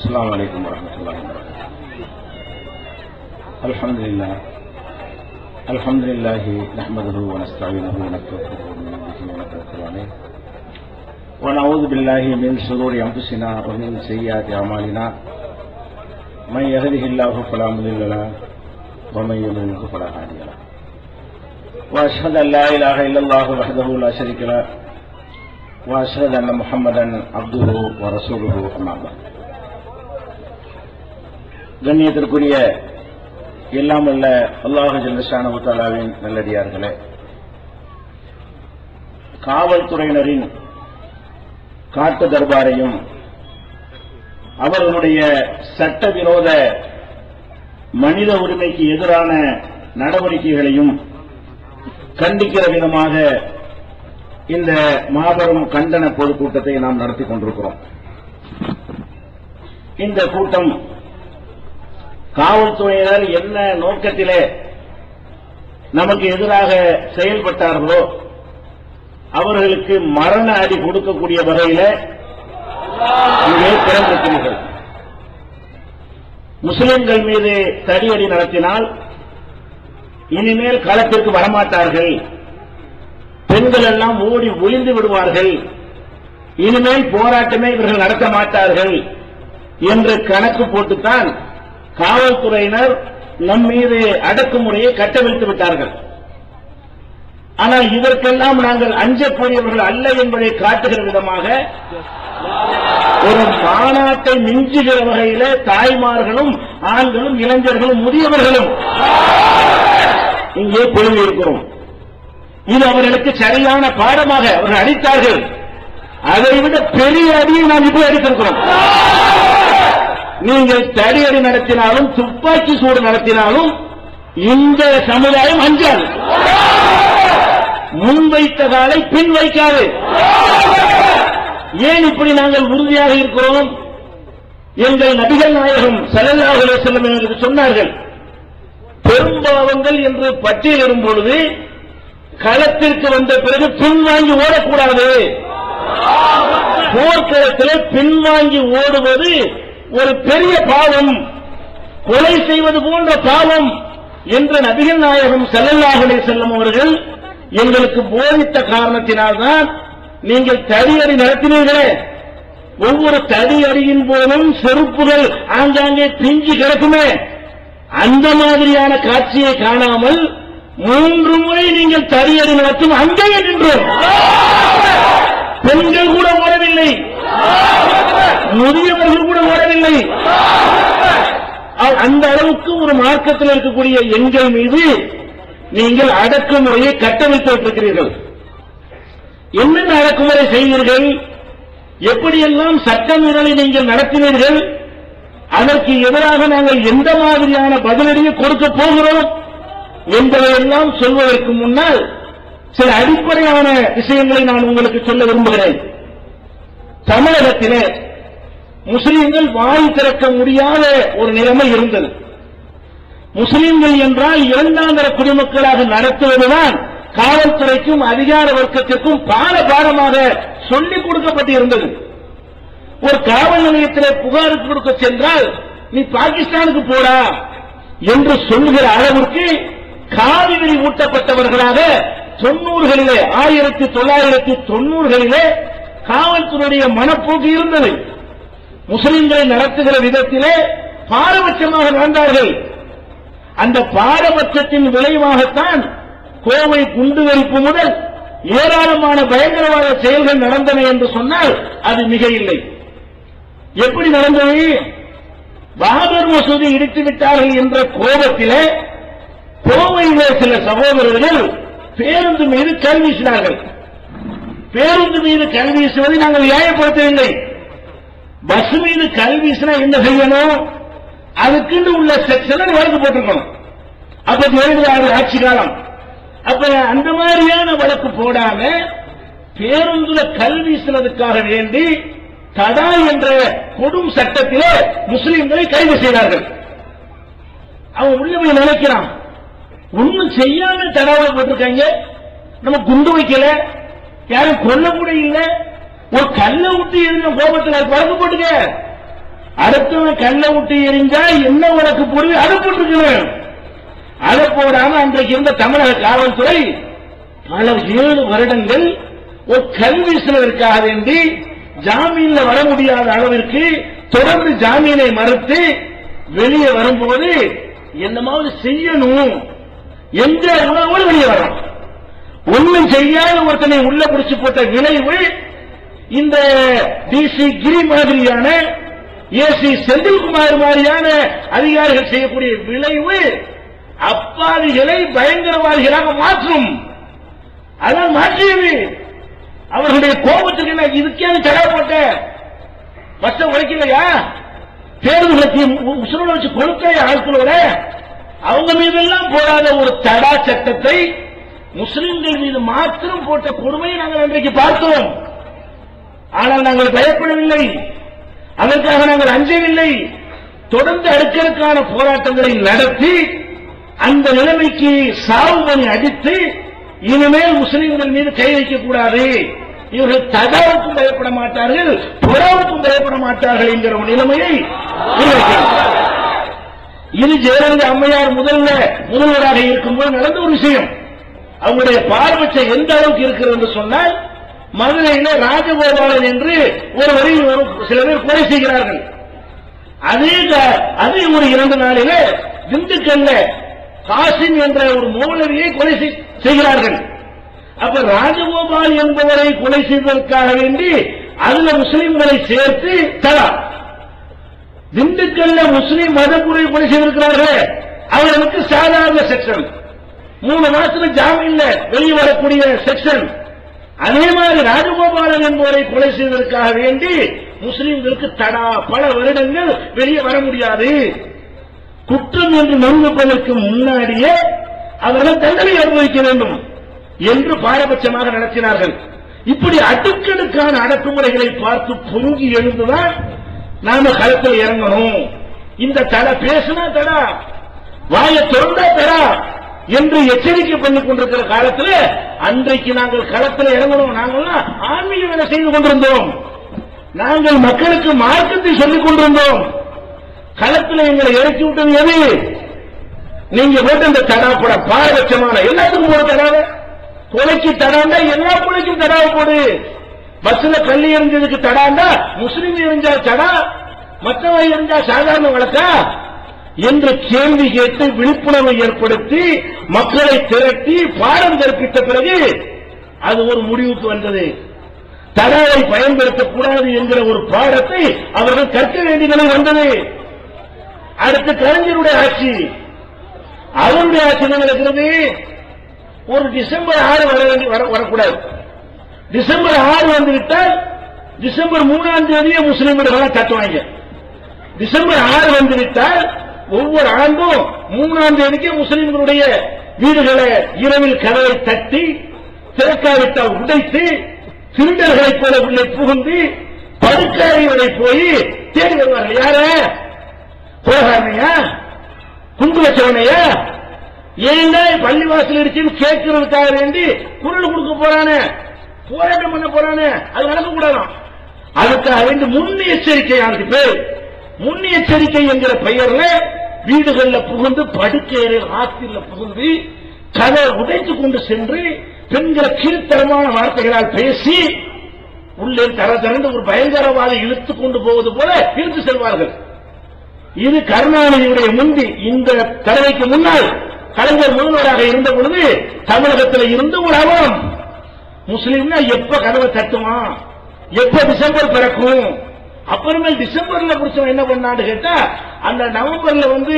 السلام عليكم ورحمة الله وبركاته. الحمد لله. الحمد لله نحمده ونستعينه ونستغفره ونؤمن ونتوكل عليه ونعوذ بالله من شرور أنفسنا ومن سيئات أعمالنا. من يهده الله فلا مضل له ومن يضلله فلا هادي له. وأشهد أن لا إله إلا الله وحده لا شريك له. وأشهد أن محمدا عبده ورسوله أما بعد. கண்ணியத்திற்குரிய எல்லாம் அல்ல அல்லாஹு ஜல்லஷானு நல்லடியார்களே. காவல்துறையினரின் காட்டு தர்பாரையும் அவர்களுடைய சட்டவிரோத மனித உரிமைக்கு எதிரான நடவடிக்கைகளையும் கண்டிக்கிற விதமாக இந்த மாபெரும் கண்டன பொதுக்கூட்டத்தை நாம் நடத்தி கொண்டிருக்கிறோம். இந்த கூட்டம் காவல்துறையினர் என்ன நோக்கத்திலே நமக்கு எதிராக செயல்பட்டார்களோ அவர்களுக்கு மரண அடி கொடுக்கக்கூடிய வகையில இங்கே பிறந்திருக்கிறீர்கள் முஸ்லிம்கள் மீது தடியடி நடத்தினால் இனிமேல் களத்திற்கு வரமாட்டார்கள். பெண்கள் எல்லாம் ஓடி ஒளிந்து விடுவார்கள். இனிமேல் போராட்டமே இவர்கள் நடத்த மாட்டார்கள் என்று கணக்கு போட்டுத்தான் காவல்துறையினர் நம் மீது அடக்குமுறையை கட்டவிழ்த்து விட்டார்கள். ஆனால் இதற்கெல்லாம் நாங்கள் அஞ்சக்கூடியவர்கள் அல்ல என்பதை காட்டுகிற விதமாக ஒரு மாநாட்டை மிஞ்சுகிற வகையில தாய்மார்களும் ஆண்களும் இளைஞர்களும் முதியவர்களும் இங்கே பொழுது இருக்கிறோம் இது அவர்களுக்கு சரியான பாடமாக அவர்கள் அடித்தார்கள் அதை விட பெரிய அடியை நாம் இப்படி அடித்திருக்கிறோம் நீங்கள் தடியடி நடத்தினாலும் துப்பாக்கி சூடு நடத்தினாலும் இந்த சமுதாயம் அஞ்சாது. முன்வைத்த காலை பின் வைக்காது. ஏன் இப்படி நாங்கள் உறுதியாக இருக்கிறோம்? எங்கள் நபிகள் நாயகம் சலல்லாஹுலே செல்லும் என்று சொன்னார்கள் பெரும்பாவங்கள் என்று பட்டியல் பொழுது களத்திற்கு வந்த பிறகு பின்வாங்கி ஓடக்கூடாது. போர்க்களத்தில் பின்வாங்கி ஓடுவது ஒரு பெரிய பாவம் கொலை செய்வது போன்ற பாவம் என்று நபிகள் நாயகம் செல்லல்லாஹுலே செல்லும் அவர்கள் எங்களுக்கு போதித்த காரணத்தினால்தான் நீங்கள் தடியடி நடத்தினீர்களே. ஒவ்வொரு தடியடியின் போதும் செருப்புகள் ஆங்காங்கே பிஞ்சி கிடக்குமே. அந்த மாதிரியான காட்சியை காணாமல் மூன்று முறை நீங்கள் தடியடி நடத்தும் அங்கேயே நின்றோம். பெண்கள் கூட ஓடவில்லை முதியவர்கள் கூட ஓடவில்லை அந்த அளவுக்கு ஒரு மார்க்கத்தில் இருக்கக்கூடிய எங்கள் மீது நீங்கள் அடக்குமுறையை கட்டமைத்து விட்டிருக்கிறீர்கள் என்னென்ன அடக்குமுறை செய்வீர்கள் எப்படியெல்லாம் சட்டமீறலை நீங்கள் நடத்தினீர்கள்? அதற்கு எதிராக நாங்கள் எந்த மாதிரியான பதிலடியை கொடுக்க போகிறோம்? என்பதையெல்லாம் சொல்வதற்கு முன்னால் சில அடிப்படையான விஷயங்களை நான் உங்களுக்கு சொல்ல விரும்புகிறேன். தமிழகத்திலே முஸ்லிம்கள் வாய் திறக்க முடியாத ஒரு நிலைமை இருந்தது. முஸ்லிம்கள் என்றால் இரண்டாந்தர குடிமக்களாக நடத்துவதுதான் காவல்துறைக்கும் அதிகார வர்க்கத்திற்கும் பாட பாடமாக சொல்லிக் கொடுக்கப்பட்டிருந்தது. ஒரு காவல் நிலையத்திலே புகார் கொடுக்க சென்றால் நீ பாகிஸ்தானுக்கு போடா என்று சொல்லுகிற அளவிற்கு காவிரி ஊட்டப்பட்டவர்களாக தொண்ணூறுகளிலே ஆயிரத்தி தொள்ளாயிரத்தி தொண்ணூறுகளிலே காவல்துறையுடைய மனப்போக்கு இருந்தது. முஸ்லிம்களை நடத்துகிற விதத்திலே பாரபட்சமாக நடந்தார்கள். அந்த பாரபட்சத்தின் விளைவாகத்தான் கோவை குண்டுவெடிப்பு முதல் ஏராளமான பயங்கரவாத செயல்கள் நடந்தன என்று சொன்னால் அது மிக இல்லை எப்படி நடந்தது? பாபர் மசூதி இடித்து விட்டார்கள் என்ற கோபத்திலே கோவையிலே சில சகோதரர்கள் பேருந்து மீது கல் வீசினார்கள் பேருந்து மீது கல் வீசுவதை நாங்கள் நியாயப்படுத்தவில்லை. பஸ் மீது கல் வீசினா என்ன செய்யணும்? அதுக்குன்னு உள்ள செக்ஷன் வழக்கு போட்டிருக்கணும். அப்ப ஜெயலலிதா ஆட்சி காலம். அப்ப அந்த மாதிரியான வழக்கு போடாம பேருந்துல கல் வீசினதுக்காக வேண்டி தடா என்ற கொடும் சட்டத்திலே முஸ்லிம்களை கைது செய்தார்கள். அவன் உள்ள போய் நினைக்கிறான். ஒன்னும் செய்யாம தடாவை போட்டிருக்காங்க. நம்ம குண்டு வைக்கல. யாரும் கொல்ல கூட இல்லை. ஒரு கல்லை விட்டு எரிஞ்ச கோபத்தில் வழக்கு போட்டுக்க அடுத்தவன் கண்ணை விட்டு எரிஞ்சா என்ன உனக்கு புரிவு அதை போட்டிருக்கணும் அதை போடாம அன்றைக்கு இருந்த தமிழக காவல்துறை பல ஏழு வருடங்கள் ஒரு கல் வீசினதற்காக வேண்டி ஜாமீன்ல வர முடியாத அளவிற்கு தொடர்ந்து ஜாமீனை மறுத்து வெளியே வரும்போது என்னமாவது செய்யணும். எந்த வெளியே வரும் ஒன்றும் செய்யாத ஒருத்தனை உள்ள பிடிச்சு போட்ட விளைவு இந்த டிசி கிரி மாதிரியான ஏசி செந்தில்குமார் மாதிரியான அதிகாரிகள் செய்யக்கூடிய விளைவு அப்பாவிகளை பயங்கரவாதிகளாக மாற்றும். அதான் மாற்றியது. அவர்களுடைய கோபத்துக்கு என்ன இதுக்கே தடை போட்ட? பஸ்ட உழைக்கலையா தேர்தலுக்கு உசுரோட வச்சு கொழுக்க ஆட்களோட அவங்க மீதெல்லாம் போடாத ஒரு தடா சட்டத்தை முஸ்லிம்கள் மீது மாத்திரம் போட்ட கொடுமையை நாங்கள் இன்றைக்கு பார்த்தோம். ஆனால் நாங்கள் பயப்படவில்லை. அதற்காக நாங்கள் அஞ்சவில்லை. தொடர்ந்து அடுக்கடுக்கான போராட்டங்களை நடத்தி அந்த நிலைமைக்கு சாவுபணி அடித்து இனிமேல் முஸ்லீம்கள் மீது கை வைக்கக்கூடாது. இவர்கள் தகாவுக்கும் பயப்பட மாட்டார்கள் புறாவுக்கும் பயப்பட மாட்டார்கள் என்கிற ஒரு நிலைமையை இது ஜெயலலிதா அம்மையார் முதல்ல முதல்வராக இருக்கும்போது நடந்த ஒரு விஷயம். அவங்களுடைய பார்வச்சை எந்த அளவுக்கு இருக்கிறது என்று சொன்னால் மதுரையில ராஜகோபாலன் என்று ஒரு வரி சில பேர் கொலை செய்கிறார்கள். அதே க- அதே ஒரு இரண்டு நாளில திண்டுக்கல்ல காசிம் என்ற ஒரு மௌலவியை கொலை செய்கிறார்கள். அப்ப ராஜகோபால் என்பவரை கொலை செய்வதற்காக வேண்டி அதுல முஸ்லிம்களை சேர்த்து தலா. திண்டுக்கல்ல முஸ்லிம் மதகுறை கொலை செய்திருக்கிறார்கள் அவர்களுக்கு சாதாரண செக்ஷன். மூணு மாசத்துல ஜாமீன்ல வெளியே வரக்கூடிய செக்ஷன். அதே மாதிரி ராஜகோபாலன் என்பவரை கொலை செய்வதற்காக வேண்டி முஸ்லிம்களுக்கு தடா பல வருடங்கள் வெளியே வர முடியாது. குற்றம் என்று நிரூபிப்பதற்கு முன்னாடியே அவர்கள் தண்டனை அனுபவிக்க வேண்டும் என்று பாரபட்சமாக நடத்தினார்கள் இப்படி அடுக்கடுக்கான அடக்குமுறைகளை பார்த்து பொங்கி எழுந்துதான் நாம களத்தில் இறங்கணும். இந்த தடை பேசுனா தடா வாயை திறந்தா தடா என்று எச்சரிக்கை பண்ணிக் கொண்டிருக்கிற காலத்தில் அன்றைக்கு நாங்கள் களத்தில் இறங்கணும். நாங்கள்லாம் ஆன்மீக வேலை செய்து கொண்டிருந்தோம். நாங்கள் மக்களுக்கு மார்க்கத்தை சொல்லிக் கொண்டிருந்தோம். களத்தில் எங்களை இறக்கி விட்டது எது? நீங்க போட்டு இந்த தடா போட பாரபட்சமான எல்லாத்துக்கும் போட தடாவ. கொலைக்கு தடாண்டா எல்லா கொலைக்கும் தடாவை போடு. பஸ்ல கல்லி எறிஞ்சதுக்கு தடாண்டா முஸ்லீம் எரிஞ்சா தடா மற்றவன் எரிஞ்சா சாதாரண வழக்கா? என்று கேள்வி கேட்டு விழிப்புணர்வை ஏற்படுத்தி மக்களை திரட்டி பாடம் கற்பித்த பிறகு அது ஒரு முடிவுக்கு வந்தது. தகவலை பயன்படுத்தக்கூடாது என்கிற ஒரு பாடத்தை அவர்கள் கற்க வேண்டிய நிலை வந்தது. அடுத்து கலைஞருடைய ஆட்சி. அவருடைய ஆட்சி என்ன நடக்கிறது? ஒரு டிசம்பர் ஆறு வர வேண்டி வர- வரக்கூடாது. டிசம்பர் ஆறு வந்துவிட்டால் டிசம்பர் மூணாம் தேதியே முஸ்லிம்களை தட்டுவாங்க. டிசம்பர் ஆறு வந்துவிட்டால் ஒவ்வொரு ஆண்டும் மூணாம் தேதிக்கு முஸ்லிம்களுடைய வீடுகளை இரவில் கதவை தட்டி திறக்காவிட்டால் உடைத்து திருடர்களைப் போல உள்ளே புகுந்து படுக்கைகளை போய் தேடி வருவார்கள். யார? போகாமையா குண்டு வச்சவனையா? ஏன்னா பள்ளிவாசல் இருக்குன்னு கேட்கறதுக்காக வேண்டி குரல் கொடுக்க போறானே? போராட்டம் பண்ண போறானே? அது நடக்கக்கூடாதாம் அதுக்காக வேண்டி முன் எச்சரிக்கை அதுக்கு பேர். முன்னெச்சரிக்கை என்கிற பெயர்ல வீடுகள்ல புகுந்து படுக்கையறையில் ஆத்தில புகுந்து கதை உடைத்து கொண்டு சென்று பெண்களை கீழ்த்தரமான வார்த்தைகளால் பேசி உள்ளே தர திறந்து ஒரு பயங்கரவாதி இழுத்து கொண்டு போவது போல இழுத்து செல்வார்கள். இது கருணாநிதியுடைய முந்தி இந்த தடவைக்கு முன்னால் கலைஞர் முதல்வராக இருந்த பொழுது தமிழகத்தில் இருந்து ஒரு முஸ்லீம்னா எப்ப கதவை தட்டுமா எப்ப டிசம்பர் பிறக்கும்? அப்புறமேல் டிசம்பர்ல புடிச்சவன் என்ன பண்ணான்னு கேட்டா அந்த நவம்பர்ல வந்து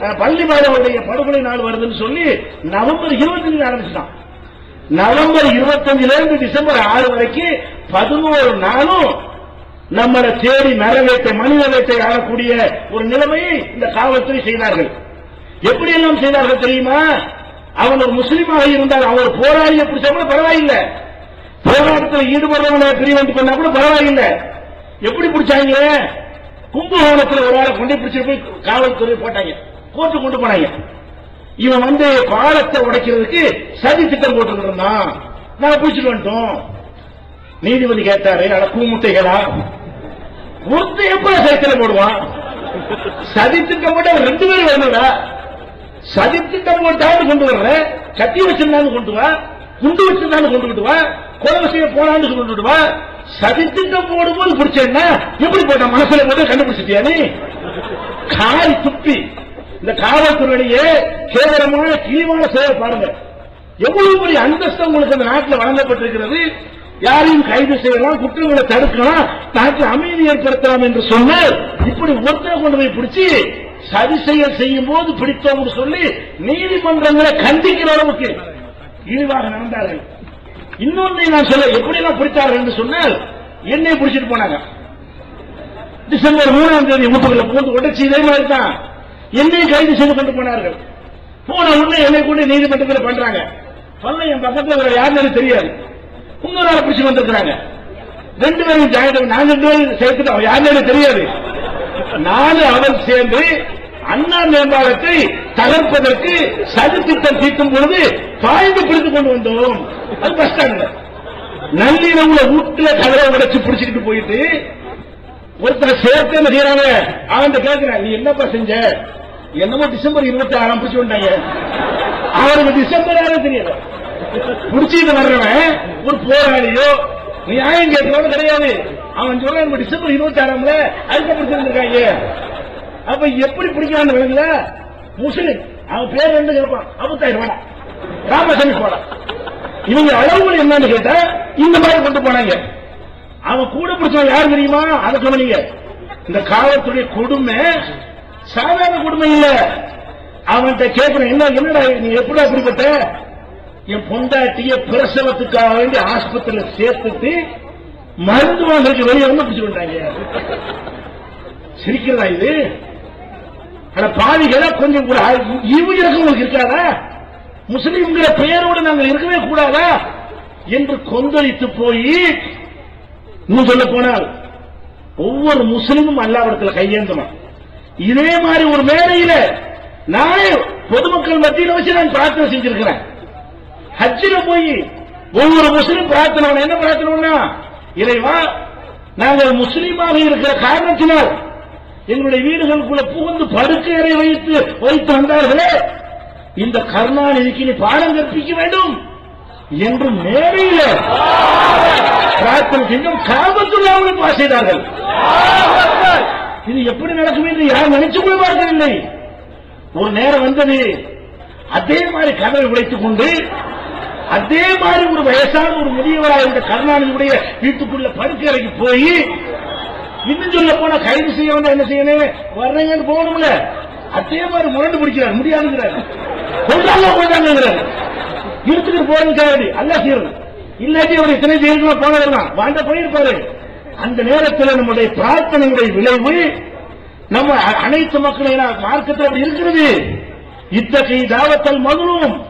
அஹ், பள்ளி மாணவருடைய படுகொலை நாள் வருதுன்னு சொல்லி நவம்பர் இருபத்தஞ்சு ஆரம்பிச்சிட்டான். நவம்பர் இருபத்தஞ்சுல இருந்து டிசம்பர் ஆறு வரைக்கும் பதினோரு நாளும் நம்மளை தேடி நரவேட்டை மனித வேட்டை ஆளக்கூடிய ஒரு நிலைமையை இந்த காவல்துறை செய்தார்கள். எப்படி எல்லாம் செய்தார்கள் தெரியுமா? அவன் ஒரு முஸ்லீமாக இருந்தால் அவர் போராளியை பிடிச்சா கூட பரவாயில்லை. போராட்டத்தில் ஈடுபடுறவனை பிரிவெண்ட் பண்ணா கூட பரவாயில்லை. எப்படி பிடிச்சாங்க கும்பகோணத்தில் ஒரு ஆளை கொண்டு பிடிச்சிட்டு போய் காவல்துறை போட்டாங்க. கோர்ட்டு கொண்டு போனாங்க. இவன் வந்து பாலத்தை உடைக்கிறதுக்கு சதி திட்டம் போட்டு இருந்தான் நாங்க பிடிச்சிட்டு வந்துட்டோம். நீதிபதி கேட்டாரு அட கூமுட்டைகளா ஒருத்த எப்ப சைக்கிள் போடுவான்? சதி திட்டம் போட்டு ரெண்டு பேரும் வரணும்டா. சதி திட்டம் போட்டாவது கொண்டு வர்ற கத்தி வச்சிருந்தாலும் கொண்டு வா குண்டு வச்சிருந்தாலும் கொண்டு வா கொலை விஷயம் போனான்னு கொண்டு வா சதித்திட்டம் போடும்போது பிடிச்சேன்னா எப்படி போட்ட? மனசுல மட்டும் கண்டுபிடிச்சிட்டியா நீ? காரி துப்பி இந்த காவல்துறையிலேயே கேவலமான கீழமான செயல் பாருங்க. எவ்வளவு பெரிய அந்தஸ்து உங்களுக்கு அந்த நாட்டில் வழங்கப்பட்டிருக்கிறது? யாரையும் கைது செய்யலாம் குற்றங்களை தடுக்கலாம் நாட்டில் அமைதி ஏற்படுத்தலாம் என்று சொன்னால் இப்படி ஒருத்தரை கொண்டு போய் பிடிச்சி சதி செயல் செய்யும் போது பிடித்தோம் சொல்லி நீதிமன்றங்களை கண்டிக்கிற அளவுக்கு இழிவாக நடந்தார்கள். இன்னொன்றை நான் சொல்ல எப்படி எல்லாம் பிடித்தார்கள் என்று சொன்னால் என்னை பிடிச்சிட்டு போனாங்க. டிசம்பர் மூணாம் தேதி வீட்டுக்குள்ள பூந்து உடச்சி இதே மாதிரி தான். என்னையும் கைது செய்து கொண்டு போனார்கள். போன உடனே என்னை கொண்டு நீதிமன்றத்தில் பண்றாங்க. பண்ண என் பக்கத்தில் வேற யாருன்னு தெரியாது. இன்னொரு பிடிச்சு வந்திருக்கிறாங்க. ரெண்டு பேரும் ஜாயிண்ட் நான் ரெண்டு பேரும் சேர்த்துட்டோம். யாருன்னு தெரியாது. நாலு அவர் சேர்ந்து அண்ணா மேம்பாலத்தை தகர்ப்பதற்கு சதி திட்டம் தீட்டும் பொழுது பாய்ந்து பிடித்துக் கொண்டு வந்தோம். அது பஸ் ஸ்டாண்ட்ல நள்ளிரவுல வீட்டுல கதவை உடைச்சு பிடிச்சிக்கிட்டு போயிட்டு ஒருத்தர் சேர்த்து செய்யறாங்க அவன் கேட்கிறேன் நீ என்னப்பா செஞ்ச? என்னமோ டிசம்பர் இருபத்தி ஆறாம் பிடிச்சு வந்தாங்க அவருக்கு டிசம்பர் யாரும் தெரியல. பிடிச்சிட்டு வர்றவன் ஒரு போராளியோ? நியாயம் கேட்கிறவன் கிடையாது. அவன் சொல்றான் டிசம்பர் இருபத்தி ஆறாம்ல அதுக்கப்புறம் இருந்திருக்காங்க அப்ப எப்படி பிடிக்கிறான்னு விளங்கல முஸ்லிம். அவன் பேர் என்ன கேட்பான் அபுத்தாயிரம் வாடா ராமசாமி போடா இவங்க அளவுகள் என்னன்னு கேட்டா இந்த மாதிரி கொண்டு போனாங்க. அவன் கூட பிடிச்சவன் யார் தெரியுமா? அதை சொன்னீங்க இந்த காலத்துடைய கொடுமை சாதாரண கொடுமை இல்ல. அவன்கிட்ட கேட்கிறேன் என்ன என்னடா நீ எப்படி அப்படிப்பட்ட என் பொண்டாட்டிய பிரசவத்துக்காக வேண்டி ஆஸ்பத்திரியில சேர்த்துட்டு மருந்து வாங்குறதுக்கு வெளியே வந்து பிடிச்சு கொண்டாங்க சிரிக்கிறதா இது? ஆனா பாவிகளா கொஞ்சம் கூட ஈவு இறக்கம் உங்களுக்கு இருக்காதா? முஸ்லீம்ங்கிற பெயரோடு நாங்கள் இருக்கவே கூடாதா? என்று கொந்தளித்து போய் இன்னும் சொல்ல போனால் ஒவ்வொரு முஸ்லீமும் அல்லாவிடத்தில் கையேந்தணும் இதே மாதிரி ஒரு மேடையில நானே பொதுமக்கள் மத்தியில் வச்சு நான் பிரார்த்தனை செஞ்சிருக்கிறேன். ஹஜ்ஜில போய் ஒவ்வொரு முஸ்லீம் பிரார்த்தனை என்ன பிரார்த்தனை இறைவா நாங்கள் முஸ்லீமாக இருக்கிற காரணத்தினால் எங்களுடைய வீடுகளுக்குள்ள புகுந்து படுக்கையறை வைத்து வைத்து வந்தார்களே இந்த கருணாநிதிக்கு நீ பாடம் கற்பிக்க வேண்டும் என்று மேடையில பிரார்த்தனை செஞ்சும் காபத்துள்ளாவும் பாஸ் செய்தார்கள். இது எப்படி நடக்கும் என்று யார் நினைச்சு கூட பார்க்கவில்லை ஒரு நேரம் வந்தது அதே மாதிரி கதவை உடைத்துக் கொண்டு அதே மாதிரி ஒரு வயசான ஒரு முதியவராக இருந்த கருணாநிதியுடைய வீட்டுக்குள்ள படுக்கையறைக்கு போய் இன்னும் சொல்ல போனா கைது செய்ய வேண்டாம் என்ன செய்யணும் வர்றீங்கன்னு போகணும்ல. அதே மாதிரி முரண்டு பிடிக்கிறார். முடியாதுங்கிறார். கொண்டாங்க கொண்டாங்கிறார் இழுத்துட்டு போறதுக்காக அல்ல செய்யணும் இல்லாட்டி அவர் இத்தனை ஜெயிலுக்குள்ள போனவர்தான் வாழ்ந்த போயிருப்பாரு. அந்த நேரத்தில் நம்முடைய பிரார்த்தனையுடைய விளைவு நம்ம அ- அனைத்து மக்களும் மார்க்கத்தில் அப்படி இருக்கிறது. இத்தகைய தாவத்தல் மதுவும்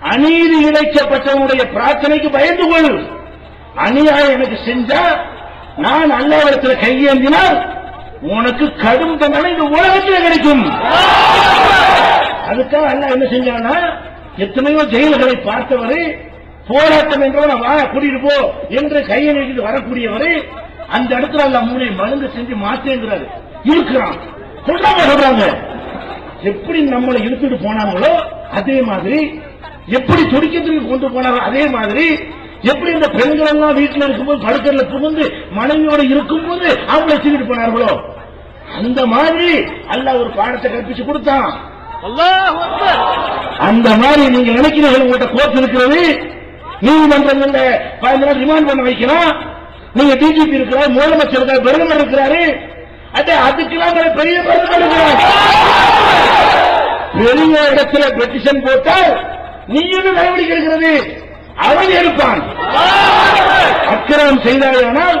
அநீதி இழைக்கப்பட்டவனுடைய பிரார்த்தனைக்கு பயந்து கொள். அநியாயம் எனக்கு செஞ்சா நான் அல்லாவிடத்தில் கையேந்தினால் உனக்கு கடும் தண்டனை இந்த உலகத்தில் கிடைக்கும். அதுக்காக அல்லாஹ் என்ன செஞ்சானா எத்தனையோ ஜெயில்களை பார்த்தவரை போராட்டம் என்றவன வா கூட்டிட்டு போ என்று கையை நீட்டிட்டு வரக்கூடியவரை அந்த இடத்துல அல்ல மூளை மருந்து செஞ்சு மாத்தேங்கிறாரு. இருக்கிறான். சொல்றாங்க சொல்றாங்க. எப்படி நம்மளை இழுத்துட்டு போனாங்களோ அதே மாதிரி எப்படி துடிக்கிறதுக்கு கொண்டு போனாரோ அதே மாதிரி எப்படி இந்த பெண்கள் எல்லாம் வீட்டுல இருக்கும்போது படுக்கல புகுந்து மனைவியோட இருக்கும்போது அவங்களை தூக்கிட்டு போனார்களோ? அந்த மாதிரி அல்லாஹ் ஒரு பாடத்தை கற்பிச்சு கொடுத்தான். அந்த மாதிரி நீங்க நினைக்கிறீர்கள் உங்கள்கிட்ட கோர்ட் இருக்கிறது? நீதிமன்றங்கள்ல பதினஞ்சு நாள் ரிமாண்ட் பண்ண வைக்கலாம். நீங்க டிஜிபி இருக்கிறார் முதலமைச்சர் இருக்கார் பிரதமர் இருக்கிறாரு. அது அதுக்கெல்லாம் பெரிய பிரதமர் பெரிய இடத்துல பெட்டிஷன் போட்டால் நீ என்ன நடவடிக்கை எடுக்கிறது. அவன் எடுப்பான் அக்கிரமம் செய்தாயானால்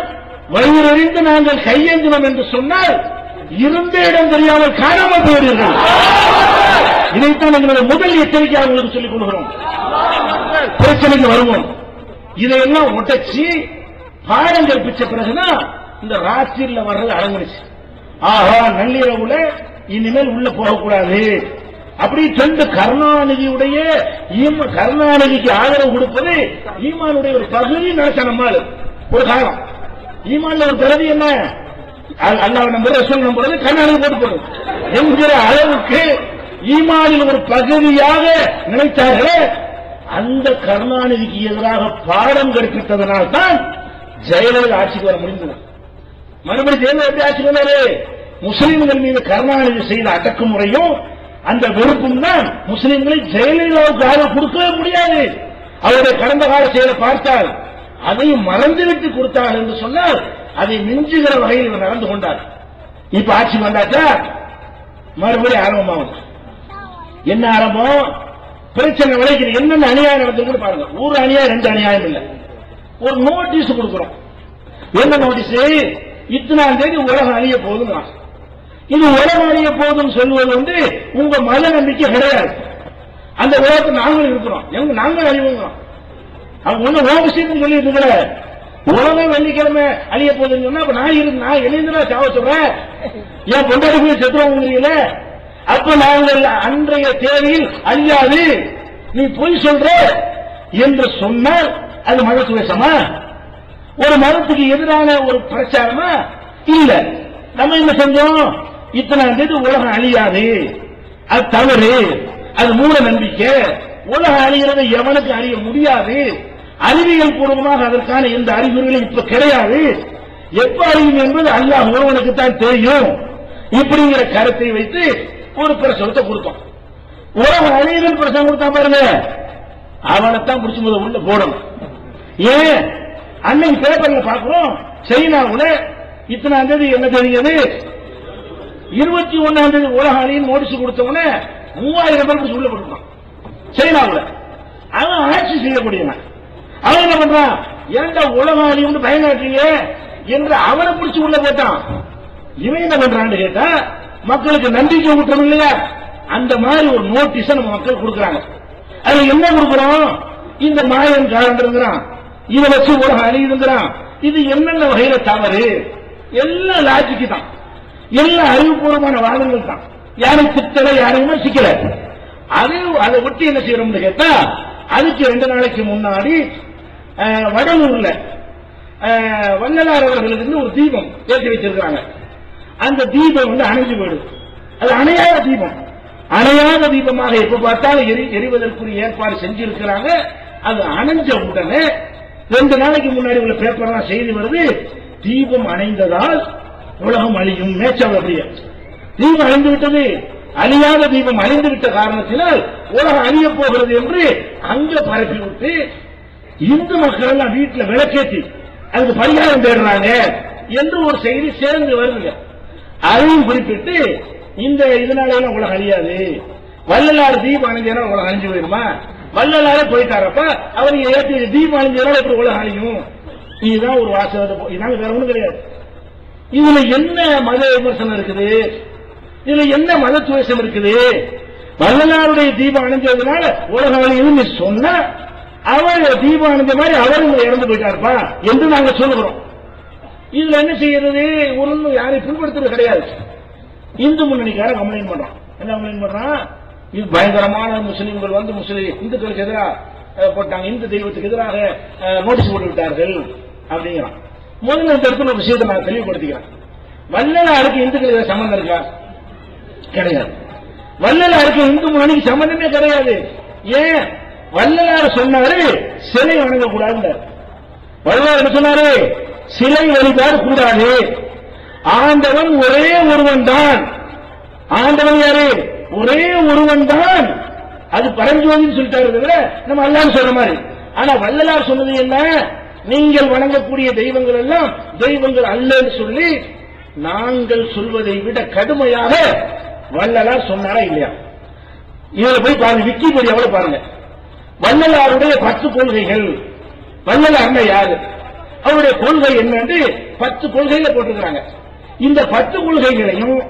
வயிறறிந்து நாங்கள் கையேந்தினோம் என்று சொன்னால் இருந்த இடம் தெரியாமல் காணாமல் போயிடுங்கள் இதைத்தான் எங்களுடைய முதல் எச்சரிக்கையாக உங்களுக்கு சொல்லிக் கொள்கிறோம். பிரச்சனைக்கு வருவோம். இதையெல்லாம் உடைச்சி பாடம் கற்பிச்ச பிறகுதான் இந்த ராத்திரியில் வர்றது அடங்குனுச்சு ஆஹா நள்ளிரவுல இனிமேல் உள்ள போகக்கூடாது. அப்படி சென்று கருணாநிதியுடைய கருணாநிதிக்கு ஆதரவு கொடுப்பது ஈமானுடைய ஒரு பகுதி நினைச்ச நம்மால். ஒரு காலம். ஈமான்ல ஒரு பிறவி என்ன? அல்- அல்லாஹ் நம்புறது ரசூல் நம்புறது கண்ணாடி போட்டு என்கிற அளவுக்கு ஈமானில் ஒரு பகுதியாக நினைத்தார்களே அந்த கருணாநிதிக்கு எதிராக பாடம் கற்பித்ததனால் தான் ஜெயலலிதா ஆட்சிக்கு வர முடிந்தது. மறுபடி ஜெயலலிதா எப்படி ஆட்சிக்கு வந்தாரு? முஸ்லிம்கள் மீது கருணாநிதி செய்த அடக்குமுறையும் அந்த வெறுப்பும் தான் முஸ்லிம்களை ஜெயலலிதாவுக்கு கொடுக்கவே முடியாது. அவருடைய கடந்த கால செயலை பார்த்தால் அதையும் மறந்துவிட்டு கொடுத்தார் என்று சொன்னால் அதை மிஞ்சுகிற வகையில் இவர் நடந்து கொண்டார். இப்ப ஆட்சி வந்தாச்சா? மறுபடியும் ஆரம்பமாகும் என்ன ஆரம்பம்? பிரச்சனை விளைக்குது. என்னென்ன அநியாயம் நடந்திருக்கு பாருங்க. ஒரு அநியாயம் ரெண்டு அநியாயம் இல்லை. ஒரு நோட்டீஸ் கொடுக்குறோம். என்ன நோட்டீஸ் இத்தனாம் தேதி உலகம் அழிய போகுதுன்னு இது உலகம் போதும் சொல்வது வந்து உங்க மத நம்பிக்கை கிடையாது. அந்த உலகத்தை நாங்களும் இருக்கிறோம். எங்க நாங்களும் அறிவுங்கிறோம் அவங்க ஒண்ணு ஓ விஷயத்துக்கு சொல்லிட்டு இருக்கல. உலகம் வெள்ளிக்கிழமை அழிய போகுதுன்னு சொன்னா நான் இருந்து நான் எழுந்துடா சாவ சொல்றேன். என் பொண்டாடி செத்துறவங்க முடியல. அப்ப நாங்கள் அன்றைய தேதியில் அழியாது. நீ பொய் சொல்ற என்று சொன்னால் அது மத சுவேசமா ஒரு மதத்துக்கு எதிரான ஒரு பிரச்சாரமா? இல்ல. நம்ம என்ன செஞ்சோம்? இத்தனாம் தேதி உலகம் அழியாது. அது தவறு. அது மூட நம்பிக்கை. உலகம் அழிகிறதை எவனுக்கு அறிய முடியாது. அறிவியல் பூர்வமாக அதற்கான எந்த அறிகுறிகளும் இப்ப கிடையாது. எப்ப அறியும் என்பது அல்லாஹ் ஒருவனுக்கு தான் தெரியும். இப்படிங்கிற கருத்தை வைத்து ஒரு பிரசவத்தை கொடுத்தோம். உலகம் அழியுதுன்னு பிரசவம் கொடுத்தா பாருங்க. அவனைத்தான் பிடிச்சி முதல் உள்ள போடணும். ஏன்? அன்னைக்கு பேப்பர்ல பாக்குறோம் சைனாவுல இத்தனாம் தேதி என்ன தெரிஞ்சது? இருபத்தி ஒன்னாம் தேதி உலக அணியின் நோட்டீஸ் கொடுத்தவன மூவாயிரம் பேர் சொல்ல உள்ள போட்டுருக்கான் அவன் ஆட்சி செய்யக்கூடியவன். அவன் என்ன பண்றான்? எந்த உலக அணின்னு பயங்காட்டுறீங்க என்று அவனை பிடிச்சி உள்ள போட்டான். இவன் என்ன பண்றான்னு கேட்டா மக்களுக்கு நம்பிக்கை ஊட்டணும் இல்லையா? அந்த மாதிரி ஒரு நோட்டீஸ நம்ம மக்கள் கொடுக்கறாங்க. அதுல என்ன கொடுக்குறோம்? இந்த மாயன் காரங்கிறான் இதை வச்சு உலகம் அழியுதுங்கிறான் இது என்னென்ன வகையில தவறு? எல்லாம் லாஜிக்கு தான். எல்லாம் அறிவுபூர்வமான வாதங்கள் தான். யாரும் சித்தல யாரையுமே சிக்கல. அது அதை ஒட்டி என்ன செய்யறோம்னு கேட்டா அதுக்கு ரெண்டு நாளைக்கு முன்னாடி வடலூர்ல வள்ளலார் அவர்களுக்கு ஒரு தீபம் ஏற்றி வச்சிருக்காங்க அந்த தீபம் வந்து அணைஞ்சு போயிடுது. அது அணையாத தீபம். அணையாத தீபமாக எப்ப பார்த்தாலும் எரி எரிவதற்குரிய ஏற்பாடு செஞ்சிருக்கிறாங்க. அது அணைஞ்ச உடனே ரெண்டு நாளைக்கு முன்னாடி உள்ள பேப்பர்லாம் செய்தி வருது தீபம் அணைந்ததால் உலகம் அழியும் மேச்சவர் அப்படியே. தீபம் அழிந்து விட்டது. அழியாத தீபம் அழிந்து விட்ட காரணத்தினால் உலகம் அழிய போகிறது என்று அங்க பரப்பி விட்டு இந்து மக்கள் எல்லாம் வீட்டுல விளக்கேற்றி அதுக்கு பரிகாரம் தேடுறாங்க என்று ஒரு செய்தி சேர்ந்து வருதுங்க. அதையும் குறிப்பிட்டு இந்த இதனால எல்லாம் உலகம் அழியாது. வள்ளலார் தீபம் அணிஞ்சதுனால உலகம் அழிஞ்சு போயிருமா? வள்ளலாரே போயிட்டாரப்ப அவர் ஏற்றி தீபம் அணிஞ்சதுனால எப்படி உலகம் அழியும்? இதுதான் ஒரு வாசகத்தை போ- இதாங்க வேற ஒண்ணும் கிடையாது. இதுல என்ன மத விமர்சனம் இருக்குது? இதுல என்ன மத துவேஷம் இருக்குது? வள்ளலாருடைய தீபம் அணிஞ்சதுனால உலகம் நீ சொன்ன அவர் தீபம் அணிஞ்ச மாதிரி அவரும் இறந்து போயிட்டாருப்பா என்று நாங்க சொல்லுகிறோம். இதுல என்ன செய்யறது? ஒன்றும் யாரையும் பின்படுத்துறது கிடையாது. இந்து முன்னணிக்கார கம்ப்ளைண்ட் பண்றான். என்ன கம்ப்ளைண்ட் பண்றான்? இது பயங்கரமான முஸ்லீம்கள் வந்து முஸ்லீம் இந்துக்களுக்கு எதிராக போட்டாங்க. இந்து தெய்வத்துக்கு எதிராக நோட்டீஸ் போட்டு விட்டார்கள் அப்படிங்கிறான். முதல்ல இந்த ஒரு விஷயத்தை நான் தெளிவுபடுத்திக்கிறேன் வள்ளலாருக்கு இந்துக்களுக்கு சம்பந்தம் இருக்கா? கிடையாது. வள்ளலாருக்கு இந்து மணிக்கு சம்பந்தமே கிடையாது. ஏன்? வள்ளலார் சொன்னாரு சிலை வணங்க கூடாது வள்ளலார் சொன்னாரு? சிலை வழிபாடு கூடாது. ஆண்டவன் ஒரே ஒருவன் தான். ஆண்டவன் யாரு? ஒரே ஒருவன் தான். அது பரஞ்சோதின்னு சொல்லிட்டாரு தவிர நம்ம அல்லான்னு சொல்ற மாதிரி. ஆனா வள்ளலார் சொன்னது என்ன? நீங்கள் வணங்கக்கூடிய தெய்வங்கள் எல்லாம் தெய்வங்கள் அல்லன்னு சொல்லி நாங்கள் சொல்வதை விட கடுமையாக வள்ளலார் சொன்னாரா இல்லையா? இதுல போய் பாருங்க விக்கிபீடியாவோட பாருங்க. வள்ளலாருடைய பத்து கொள்கைகள். வள்ளலார்னா யாரு? அவருடைய கொள்கை என்னன்னு பத்து கொள்கைகளை போட்டிருக்கிறாங்க. இந்த பத்து கொள்கைகளையும்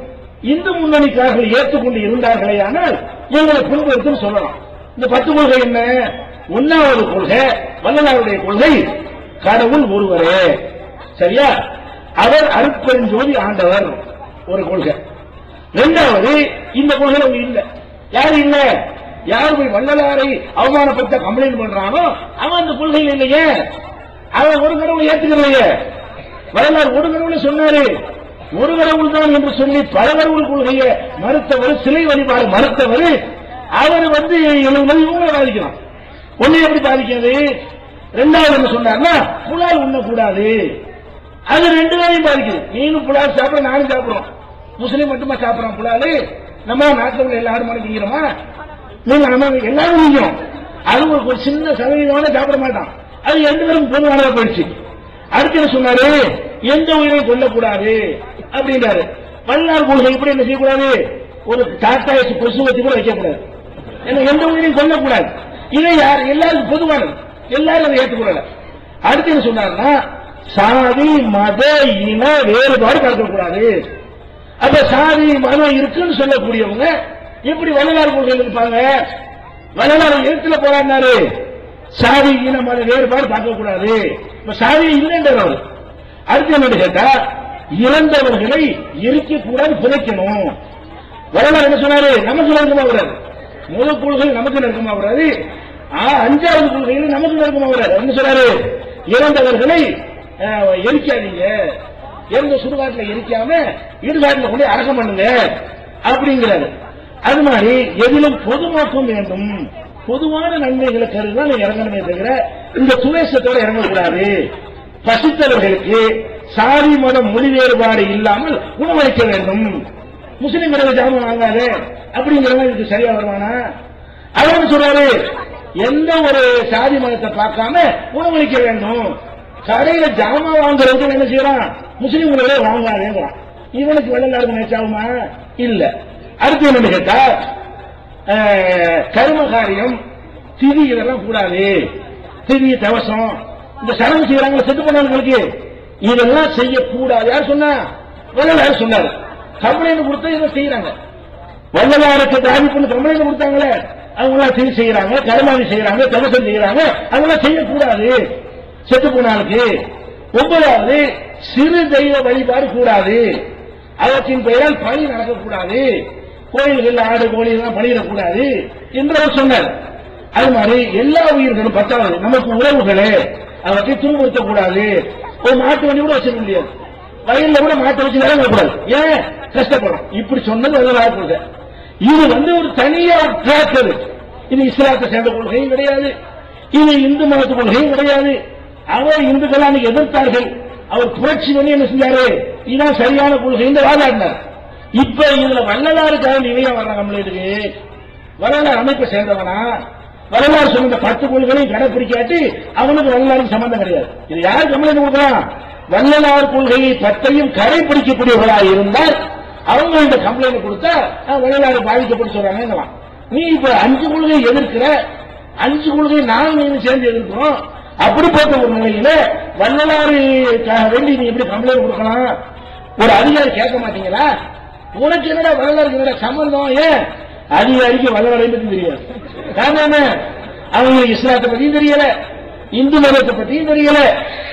இந்து முன்னணிக்காரர்கள் ஏற்றுக்கொண்டு இருந்தார்களே ஆனால் எங்களை புண்படுத்தும் சொல்லலாம். இந்த பத்து கொள்கை என்ன? ஒன்னாவது கொள்கை வள்ளலாருடைய கொள்கை கடவுள் ஒருவரே. சரியா? அவர் அருட்பெருஞ்சோதி ஆண்டவர். ஒரு கொள்கை. ரெண்டாவது இந்த கொள்கை அவங்க இல்ல. யாரு இல்ல? யார் போய் வள்ளலாரை அவமானப்படுத்த கம்ப்ளைண்ட் பண்றானோ அவன் அந்த கொள்கையில் இல்லையே. அவன் ஒரு கடவுளை ஏத்துக்கலையே. வரலாறு ஒரு கடவுளை சொன்னாரு. ஒரு கடவுள் தான் என்று சொல்லி பல கடவுள் கொள்கையை மறுத்தவர் சிலை வழிபாடு மறுத்தவர். அவர் வந்து எழுபது இவங்களை பாதிக்கலாம். ஒன்னு எப்படி பாதிக்கிறது? ரெண்டாவது சொன்னார்னா புலால் உண்ணக்கூடாது. அது ரெண்டு பேரையும் பாதிக்குது. நீனும் புலால் சாப்பிட நானும் சாப்பிடுறோம் முஸ்லீம் மட்டுமா சாப்பிடுறோம் புலாலு? நம்ம நாட்டில் உள்ள எல்லாரும் மணி நீங்க நம்ம எல்லாரும் திங்கிறோம் அது ஒரு சின்ன சதவீதமான சாப்பிட மாட்டான். அது ரெண்டு பேரும் பொதுவானதா போயிடுச்சு. அடுத்து என்ன சொன்னாரு? எந்த உயிரையும் கொல்லக்கூடாது. அப்படின்றாரு. வல்லார் கொள்கை எப்படி என்ன செய்யக்கூடாது? ஒரு டாட்டாய்ஸ் கொசு வச்சு கூட வைக்கக்கூடாது. எந்த உயிரையும் கொல்லக்கூடாது. இதை யார்? எல்லாருக்கும் பொதுவானது. எல்லாரும் அதை ஏற்றுக்கொள்ளல அடுத்து என்ன சொன்னாருன்னா சாதி மத இன வேறுபாடு பார்க்கக்கூடாது அப்ப சாதி மதம் இருக்குன்னு சொல்லக்கூடியவங்க எப்படி வள்ளலார் கொள்கை இருப்பாங்க? வள்ளலார் எழுத்துல போராடினாரு. சாதி இன மத வேறுபாடு பார்க்கக்கூடாது. இப்ப சாதி இல்லைன்றவர். அடுத்து என்ன கேட்டா இறந்தவர்களை எரிக்கக்கூடாது புதைக்கணும். வரலாறு என்ன சொன்னாரு? நமக்கு நெருக்கமா வராது. முதல் கொள்கை நமக்கு நெருக்கமா வராது. அஞ்சாவது கொள்கையில நமக்கு நெருக்கமா வராது என்ன சொல்றாரு? இறந்தவர்களை எரிக்காதீங்க. இறந்த சுடுகாட்டில் எரிக்காம இடுகாட்டில் கொண்டு அடக்கம் பண்ணுங்க. அப்படிங்கிறாரு. அது மாதிரி எதிலும் பொதுமாக்கம் வேண்டும். பொதுவான நன்மைகளை கருதுதான் இறங்கணுமே தவிர இந்த சுவேசத்தோட இறங்கக்கூடாது. பசித்தவர்களுக்கு சாதி மதம் மொழி வேறுபாடு இல்லாமல் உணவளிக்க வேண்டும். முஸ்லிம்களை ஜாமம் வாங்காது அப்படிங்கிறவங்க இதுக்கு சரியா வருவானா? அவர் சொல்றாரு? எந்த ஒரு சாதி மதத்தை பார்க்காம உணவளிக்க வேண்டும். கடையில ஜாமா வாங்குறதுக்கு என்ன செய்யறான்? முஸ்லிம்களே வாங்காதேங்கிறான். இவனுக்கு வெள்ளலாடு நினைச்சாகுமா? இல்ல. அடுத்து என்ன கேட்டா கரும காரியம் திதி இதெல்லாம் கூடாது. திதி தவசம். இந்த சடங்கு செய்யறாங்க செத்து போனவங்களுக்கு இதெல்லாம் செய்யக்கூடாது. யார் சொன்னா? வள்ளலார் சொன்னார். கம்ப்ளைண்ட் கொடுத்து இதை செய்யறாங்க. வள்ளலாருக்கு தாதிப்புன்னு கம்ப்ளைண்ட் கொடுத்தாங்களே. அவங்களா திதி செய்யறாங்க கருமாதி செய்யறாங்க தவசம் செய்யறாங்க அதெல்லாம் செய்யக்கூடாது. செத்து போனாளுக்கு ஒன்பதாவது சிறு தெய்வ வழிபாடு கூடாது. அவற்றின் பெயரால் பணி நடக்கக்கூடாது. கோயில்கள் ஆடு கோழி எல்லாம் பணியிடக்கூடாது என்று அவர் சொன்னார். அது மாதிரி எல்லா உயிர்களும் பத்தாவது நமக்கு உறவுகளே அவற்றை துன்புறுத்தக்கூடாது. ஒரு மாட்டு வண்டி கூட வச்சிருக்க முடியாது. வயல்ல கூட மாட்டை வச்சு நிறங்கக்கூடாது ஏன்? கஷ்டப்படும். இப்படி சொன்னது அதெல்லாம் கொள்கை இது வந்து ஒரு தனியா ஒரு ட்ராக் அது இது இஸ்லாத்தை சேர்ந்த கொள்கையும் கிடையாது. இது இந்து மதத்து கொள்கையும் கிடையாது. அவர் இந்துக்கள் அன்னைக்கு எதிர்த்தார்கள். அவர் புரட்சி பண்ணி என்ன செஞ்சாரு? இதுதான் சரியான கொள்கை இந்த வாதாடினார். இப்ப இதுல வள்ளலாருக்காக நிறைய வர்ற நம்மளுக்கு வரலாறு அமைப்பை சேர்ந்தவனா? வரலாறு சொன்ன பத்து கொள்கைகளையும் கடைபிடிக்காட்டி அவனுக்கு வரலாறு சம்பந்தம் கிடையாது. இது யார் கம்ப்ளைண்ட் கொடுக்கலாம்? வள்ளலார் கொள்கையை பத்தையும் கடைபிடிக்கக்கூடியவர்களாக இருந்தால் அவங்க இந்த கம்ப்ளைண்ட் கொடுத்தா அஹ், பாதிக்கப்பட்டு சொல்றாங்க நீ இப்ப அஞ்சு கொள்கை எதிர்க்கிற அஞ்சு கொள்கை நானும் நீங்க சேர்ந்து எதிர்க்கிறோம். அப்படிப்பட்ட ஒரு நிலையில வள்ளலாருக்காக வேண்டி நீ எப்படி கம்ப்ளைண்ட் கொடுக்கலாம்? ஒரு அதிகாரி கேட்க மாட்டீங்களா? உனக்கு என்னடா வரலாறு என்னடா சம்பந்தம் ஏன்? அதிகாரிக்கு வரலாறு பத்தி தெரியாது. காரணம் அவங்க அவங்களுக்கு இஸ்லாத்தை பத்தியும் தெரியல இந்து மதத்தை பத்தியும் தெரியல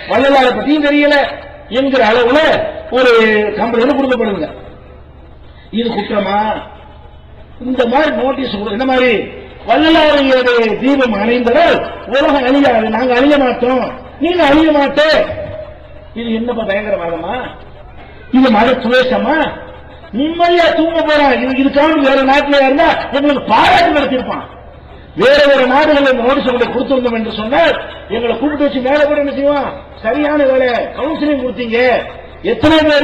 வள்ளலாரை பத்தியும் தெரியல என்கிற அளவுல ஒரு கம்ப்ளைண்ட் கொடுக்கப்படுங்க இது குற்றமா? இந்த மாதிரி நோட்டீஸ் கொடு. இந்த மாதிரி? வள்ளலாருடைய தீபம் அணிந்தவர் உலகம் அழியாது. நாங்க அழிய மாட்டோம். நீங்க அழிய மாட்டே. இது என்னப்பா பயங்கரவாதமா? இது மத துவேஷமா? நிம்மதியா தூங்க போறான். இது இதுக்காக வேற நாட்டில் இருந்தா உங்களுக்கு பாராட்டு நடத்திருப்பான் வேற வேற நாடுகள் இந்த நோட்டீஸ் உங்களை கொடுத்திருந்தோம் என்று சொன்னால் எங்களை கூப்பிட்டு வச்சு மேல கூட என்ன செய்வோம் சரியான வேலை. கவுன்சிலிங் கொடுத்தீங்க. எத்தனை பேர்